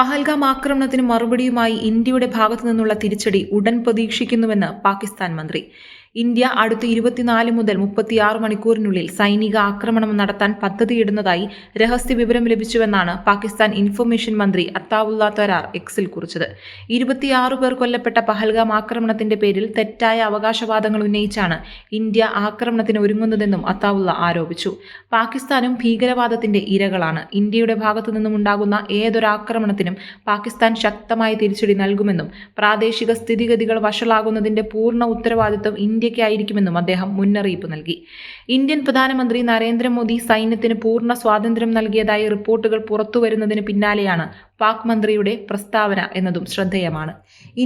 പഹൽഗാം ആക്രമണത്തിന് മറുപടിയുമായി ഇന്ത്യയുടെ ഭാഗത്തു നിന്നുള്ള തിരിച്ചടി ഉടൻ പ്രതീക്ഷിക്കുന്നുവെന്ന് പാകിസ്ഥാൻ മന്ത്രി ഇന്ത്യ അടുത്ത ഇരുപത്തിനാല് മുതൽ മുപ്പത്തിയാറ് മണിക്കൂറിനുള്ളിൽ സൈനിക ആക്രമണം നടത്താൻ പദ്ധതിയിടുന്നതായി രഹസ്യ വിവരം ലഭിച്ചുവെന്നാണ് പാകിസ്ഥാൻ ഇൻഫർമേഷൻ മന്ത്രി അത്താവുള്ള തരാർ എക്സിൽ കുറിച്ചത്. ഇരുപത്തിയാറ് പേർ കൊല്ലപ്പെട്ട പഹൽഗാം ആക്രമണത്തിന്റെ പേരിൽ തെറ്റായ അവകാശവാദങ്ങൾ ഉന്നയിച്ചാണ് ഇന്ത്യ ആക്രമണത്തിന് ഒരുങ്ങുന്നതെന്നും അത്താവുള്ള ആരോപിച്ചു. പാകിസ്ഥാനും ഭീകരവാദത്തിന്റെ ഇരകളാണ്. ഇന്ത്യയുടെ ഭാഗത്തു നിന്നുമുണ്ടാകുന്ന ഏതൊരാക്രമണത്തിനും പാകിസ്ഥാൻ ശക്തമായ തിരിച്ചടി നൽകുമെന്നും പ്രാദേശിക സ്ഥിതിഗതികൾ വഷളാകുന്നതിന്റെ പൂർണ ഉത്തരവാദിത്വം ഇന്ത്യയ്ക്കായിരിക്കുമെന്നും അദ്ദേഹം മുന്നറിയിപ്പ് നൽകി. ഇന്ത്യൻ പ്രധാനമന്ത്രി നരേന്ദ്രമോദി സൈന്യത്തിന് പൂർണ സ്വാതന്ത്ര്യം നൽകിയതായി റിപ്പോർട്ടുകൾ പുറത്തുവരുന്നതിന് പിന്നാലെയാണ് പാക് മന്ത്രിയുടെ പ്രസ്താവന എന്നതും ശ്രദ്ധേയമാണ്.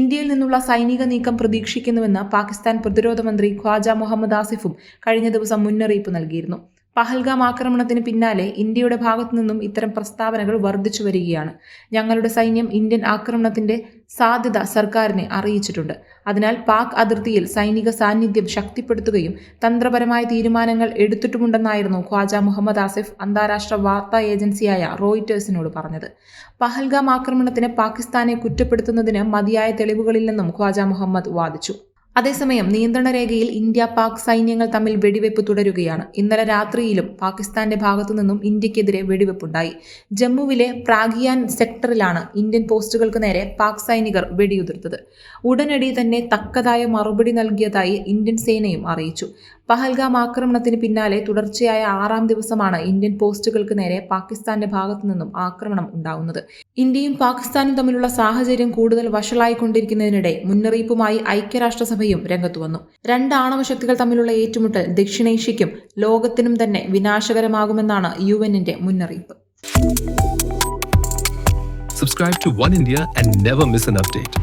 ഇന്ത്യയിൽ നിന്നുള്ള സൈനിക നീക്കം പ്രതീക്ഷിക്കുന്നുവെന്ന് പാകിസ്ഥാൻ പ്രതിരോധ മന്ത്രി ഖ്വാജ മുഹമ്മദ് ആസിഫും കഴിഞ്ഞ ദിവസം മുന്നറിയിപ്പ് നൽകിയിരുന്നു. പഹൽഗാം ആക്രമണത്തിന് പിന്നാലെ ഇന്ത്യയുടെ ഭാഗത്തു നിന്നും ഇത്തരം പ്രസ്താവനകൾ വർദ്ധിച്ചു വരികയാണ്. ഞങ്ങളുടെ സൈന്യം ഇന്ത്യൻ ആക്രമണത്തിന്റെ സാധ്യത സർക്കാരിനെ അറിയിച്ചിട്ടുണ്ട്. അതിനാൽ പാക് അതിർത്തിയിൽ സൈനിക സാന്നിധ്യം ശക്തിപ്പെടുത്തുകയും തന്ത്രപരമായ തീരുമാനങ്ങൾ എടുത്തിട്ടുമുണ്ടെന്നായിരുന്നു ഖ്വാജ മുഹമ്മദ് ആസിഫ് അന്താരാഷ്ട്ര വാർത്താ ഏജൻസിയായ റോയിറ്റേഴ്സിനോട് പറഞ്ഞത്. പഹൽഗാം ആക്രമണത്തിന് പാകിസ്ഥാനെ കുറ്റപ്പെടുത്തുന്നതിന് മതിയായ തെളിവുകളില്ലെന്നും ഖ്വാജ മുഹമ്മദ് വാദിച്ചു. അതേസമയം നിയന്ത്രണ രേഖയിൽ ഇന്ത്യ പാക് സൈന്യങ്ങൾ തമ്മിൽ വെടിവെപ്പ് തുടരുകയാണ്. ഇന്നലെ രാത്രിയിലും പാകിസ്ഥാന്റെ ഭാഗത്തു നിന്നും ഇന്ത്യക്കെതിരെ വെടിവെപ്പുണ്ടായി. ജമ്മുവിലെ പ്രാഗിയാൻ സെക്ടറിലാണ് ഇന്ത്യൻ പോസ്റ്റുകൾക്ക് നേരെ പാക് സൈനികർ വെടിയുതിർത്തത്. ഉടനടി തന്നെ തക്കതായ മറുപടി നൽകിയതായി ഇന്ത്യൻ സേനയും അറിയിച്ചു. പഹൽഗാം ആക്രമണത്തിന് പിന്നാലെ തുടർച്ചയായ ആറാം ദിവസമാണ് ഇന്ത്യൻ പോസ്റ്റുകൾക്ക് നേരെ പാകിസ്ഥാന്റെ ഭാഗത്തു നിന്നും ആക്രമണം ഉണ്ടാകുന്നത് ഇന്ത്യയും പാകിസ്ഥാനും തമ്മിലുള്ള സാഹചര്യം കൂടുതൽ വഷളായിക്കൊണ്ടിരിക്കുന്നതിനിടെ മുന്നറിയിപ്പുമായി ഐക്യരാഷ്ട്രസഭയും രംഗത്തു വന്നു. രണ്ട് ആണവ ശക്തികൾ തമ്മിലുള്ള ഏറ്റുമുട്ടൽ ദക്ഷിണേഷ്യയ്ക്കും ലോകത്തിനും തന്നെ വിനാശകരമാകുമെന്നാണ് യു എന്നിന്റെ മുന്നറിയിപ്പ്. Subscribe to One India and never miss an update.